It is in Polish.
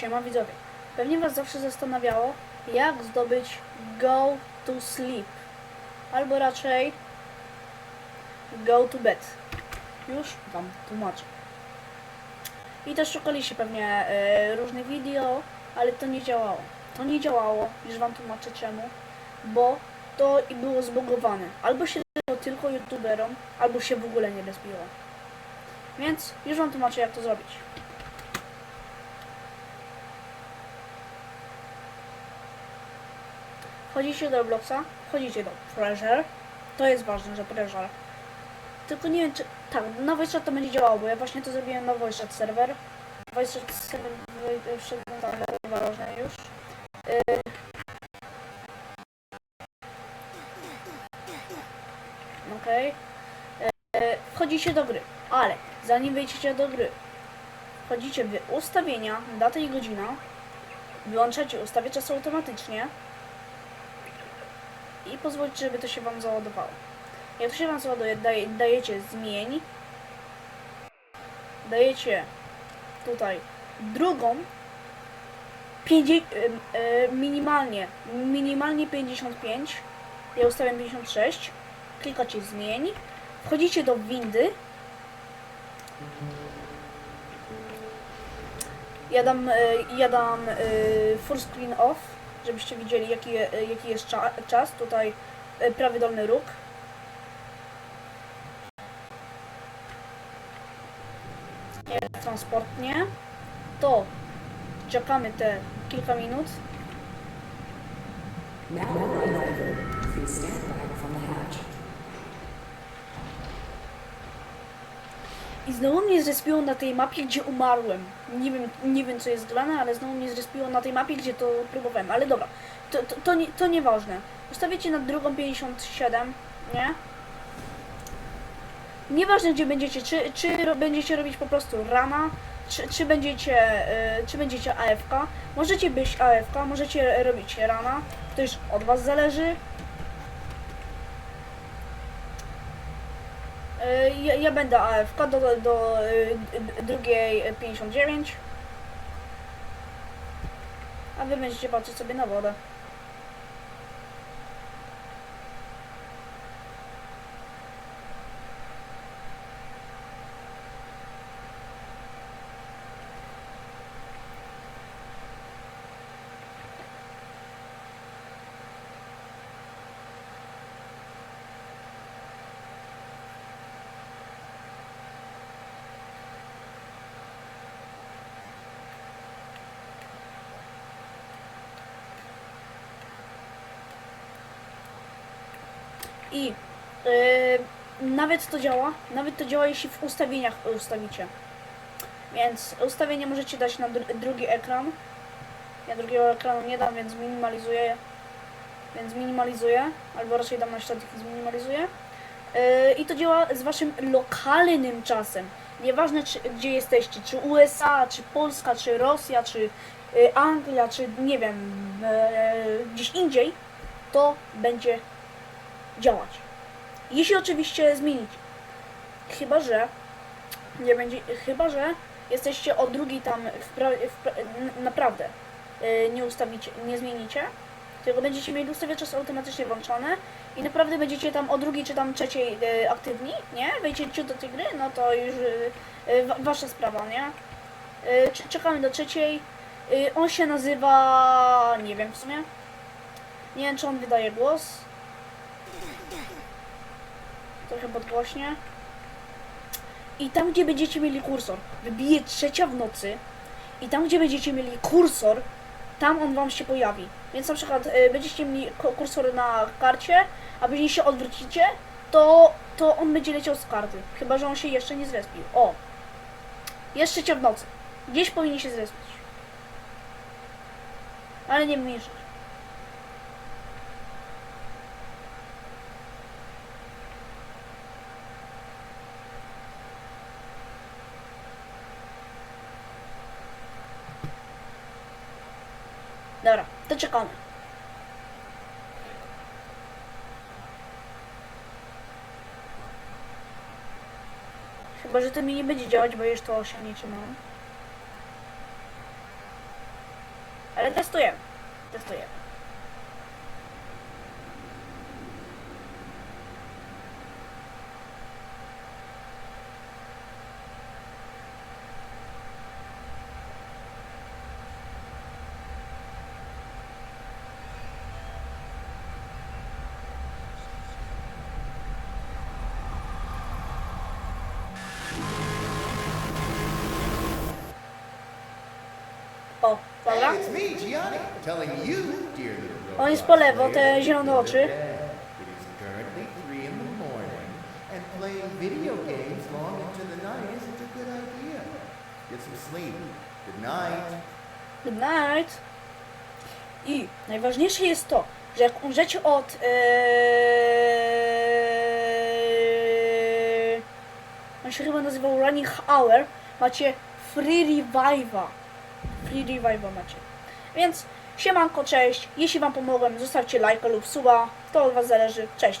Siema widzowie. Pewnie Was zawsze zastanawiało, jak zdobyć go to sleep. Albo raczej go to bed. Już Wam tłumaczę. I też szukaliście pewnie e, różnych wideo, ale to nie działało. To nie działało, już Wam tłumaczę czemu. Bo to i było zbugowane. Albo się dało tylko youtuberom, albo się w ogóle nie rozbiło. Więc już Wam tłumaczę jak to zrobić. Wchodzicie do Robloxa, wchodzicie do Treasure. To jest ważne, że Treasure. Tylko nie wiem, czy... Tak, na Voice to będzie działało, bo ja właśnie to zrobiłem na Voice serwer. Voice serwer różne już. Y, Okej. Y, Wchodzicie do gry, ale zanim wejdziecie do gry, wchodzicie w ustawienia, data i godzina, wyłączacie ustawię czas automatycznie, i pozwolić, żeby to się Wam załadowało. Jak to się Wam załaduje, daje, dajecie zmień, dajecie tutaj drugą, 50, y, y, minimalnie, minimalnie 55, ja ustawiam 56, klikacie zmień, wchodzicie do windy, ja dam, y, ja dam full screen off, żebyście widzieli jaki, je- jaki jest cza czas. Tutaj y, prawy dolny róg. Transportnie. To czekamy te kilka minut. Now over. Please from the hatch. I znowu mnie zrespiło na tej mapie, gdzie umarłem. Nie wiem, nie wiem co jest grane, ale znowu mnie zrespiło na tej mapie, gdzie to próbowałem. Ale dobra, to, to, to, nie, to nieważne. Ustawicie na drugą 57, nie? Nieważne gdzie będziecie, czy, czy będziecie robić po prostu rana, czy, czy będziecie, y, czy będziecie AFK. Możecie być AFK, możecie robić rana, to już od was zależy. Ja, ja będę AFK do, do, do d- drugiej 59. A wy będziecie patrzeć sobie na wodę. I yy, nawet to działa, nawet to działa jeśli w ustawieniach ustawicie. Więc ustawienie możecie dać na dru drugi ekran. Ja drugiego ekranu nie dam, więc minimalizuję. Więc minimalizuję, albo raczej dam na środek i zminimalizuję. Yy, I to działa z waszym lokalnym czasem. Nieważne czy, gdzie jesteście, czy USA, czy Polska, czy Rosja, czy yy, Anglia, czy nie wiem, yy, gdzieś indziej, to będzie działać. Jeśli oczywiście zmienić. Chyba, że nie będzie, chyba, że jesteście o drugiej tam w naprawdę yy, nie ustawicie, nie zmienicie, tylko będziecie mieli ustawiacze automatycznie włączone i naprawdę będziecie tam o drugiej czy tam trzeciej yy, aktywni, nie? Wejdziecie do tej gry, no to już wa- wasza sprawa, nie? Cze- czekamy do trzeciej. On się nazywa, nie wiem w sumie. Nie wiem, czy on wydaje głos. Trochę podgłośnie. I tam, gdzie będziecie mieli kursor, wybije trzecia w nocy i tam, gdzie będziecie mieli kursor, tam on wam się pojawi. Więc na przykład y, będziecie mieli kursor na karcie, a później się odwrócicie, to, to on będzie leciał z karty. Chyba, że on się jeszcze nie zrespił. O! Jest trzecia w nocy. Gdzieś powinien się zrespić. Ale nie mniejsza. Dobra, to czekamy. Chyba, że to mi nie będzie działać, bo już to osiągnięcie mam. Ale testujemy. Testujemy. Dear little On jest po lewo, te zielone oczy. bed. It is currently 3 in the morning, and playing video games long into the night isn't a good idea. Get some sleep. Good night. Good night. I najważniejsze jest to, że jak umrzecie od... Ee... On się chyba nazywał Running Hour. Macie Free Revive'a. Free Revive'a macie. Więc siemanko, cześć. Jeśli wam pomogłem, zostawcie lajka lub suba. To od was zależy. Cześć.